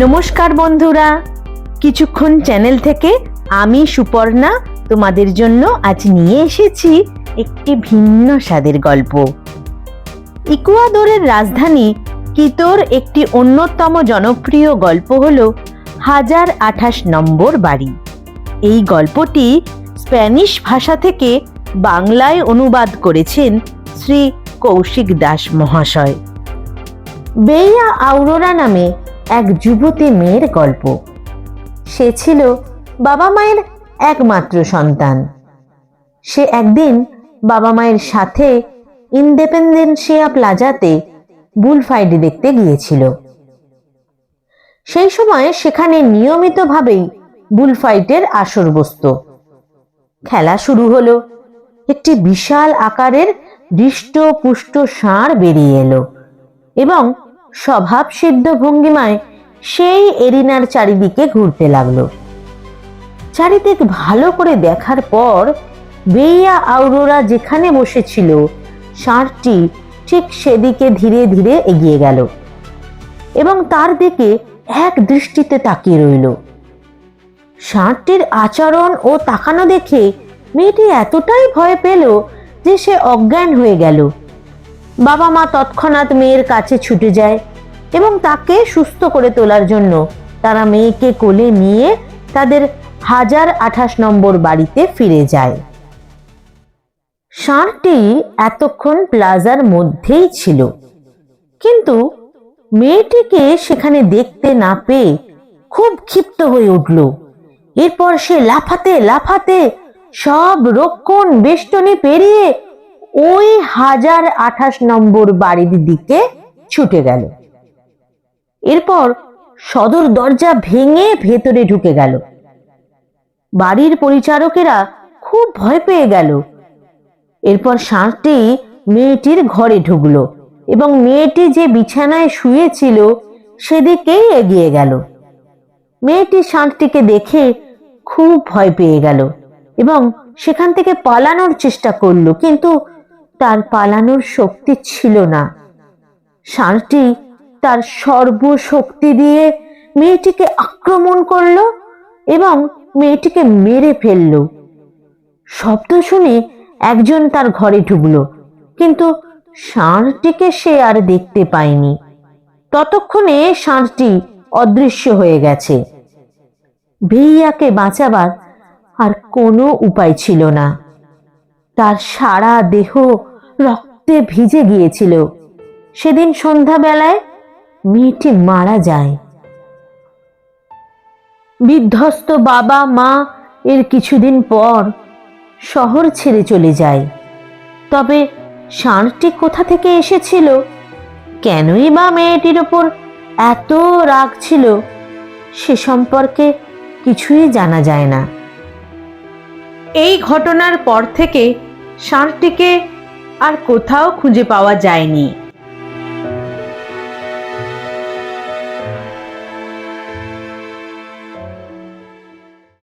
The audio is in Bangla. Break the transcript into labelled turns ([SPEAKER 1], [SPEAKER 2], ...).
[SPEAKER 1] নমস্কার বন্ধুরা। কিছুক্ষণ চ্যানেল থেকে আমি সুপর্ণা, তোমাদের জন্য আজ নিয়ে এসেছি একটি ভিন্ন স্বাদের গল্প। ইকুয়াদোরের রাজধানী কিতোর একটি অন্যতম জনপ্রিয় গল্প হল হাজার আঠাশ নম্বর বাড়ি। এই গল্পটি স্প্যানিশ ভাষা থেকে বাংলায় অনুবাদ করেছেন শ্রী কৌশিক দাস মহাশয়। বেইয়া আউরোরা নামে এক যুবতী মেয়ের গল্প। সে ছিল বাবা মায়ের একমাত্র সন্তান। সে একদিন বাবা মায়ের সাথে ইন্ডিপেন্ডেন্সিয়া প্লাজাতে বুল ফাইট দেখতে গিয়েছিল। সেই সময় সেখানে নিয়মিতভাবেই বুল ফাইটের আসর বসত। খেলা শুরু হলো। একটি বিশাল আকারের হৃষ্ট পুষ্ট ষাঁড় বেরিয়ে এলো এবং স্বভাব সিদ্ধ ভঙ্গিমায় সেই এরিনার চারিদিকে ঘুরতে লাগল। চারিদিক ভালো করে দেখার পর বেইয়া আউরোরা যেখানে বসেছিল ষাঁড়টি ঠিক সেদিকে ধীরে ধীরে এগিয়ে গেল এবং তার দিকে এক দৃষ্টিতে তাকিয়ে রইল। ষাঁড়টির আচরণ ও তাকানো দেখে মেয়েটি এতটাই ভয় পেল যে সে অজ্ঞান হয়ে গেল। বাবা মা তৎক্ষণাৎ মেয়ের কাছে ছুটে যায় এবং তাকে সুস্থ করে তোলার জন্য তারা মেয়েকে কোলে নিয়ে তাদের হাজার আঠাশ নম্বর বাড়িতে ফিরে যায়। ষাঁড়টি এতক্ষণ প্লাজার মধ্যেই ছিল। কিন্তু মেয়েটিকে সেখানে দেখতে না পেয়ে খুব ক্ষিপ্ত হয়ে উঠল। এরপর সে লাফাতে লাফাতে সব রক্ষণ বেষ্টনী পেরিয়ে ওই হাজার আঠাশ নম্বর বাড়ির দিকে ছুটে গেল। এরপর সদর দরজা ভেঙে ভেতরে ঢুকে গেল। বাড়ির পরিচারকেরা খুব ভয় পেয়ে গেল। এরপর ষাঁড়টি মেয়েটির ঘরে ঢুকলো এবং মেয়েটি যে বিছানায় শুয়েছিল সেদিকেই এগিয়ে গেল। মেয়েটি ষাঁড়টিকে দেখে খুব ভয় পেয়ে গেল এবং সেখান থেকে পালানোর চেষ্টা করল, কিন্তু তার পালানোর শক্তি ছিল না। ষাঁড়টি তার সর্বশক্তি দিয়ে মেয়েটিকে আক্রমণ করল এবং মেয়েটিকে মেরে ফেলল। শব্দ শুনে একজন তার ঘরে ঢুকলো, কিন্তু ষাঁড়টিকে সে আর দেখতে পায়নি। ততক্ষণে ষাঁড়টি অদৃশ্য হয়ে গেছে। ভেইয়াকে বাঁচাবার আর কোনো উপায় ছিল না। তার সারা দেহ রক্তে ভিজে গিয়েছিল। সেদিন সন্ধ্যাবেলায় মেয়েটি মারা যায়। বিধ্বস্ত বাবা, মা এর কিছুদিন পর শহর ছেড়ে চলে যায়। তবে ষাঁড়টি কোথা থেকে এসেছিল? কেনই বা মেয়েটির ওপর এত রাগ ছিল? সে সম্পর্কে কিছুই জানা যায় না। এই ঘটনার পর থেকে ষাঁড়টিকে আর কোথাও খুঁজে পাওয়া যায়নি।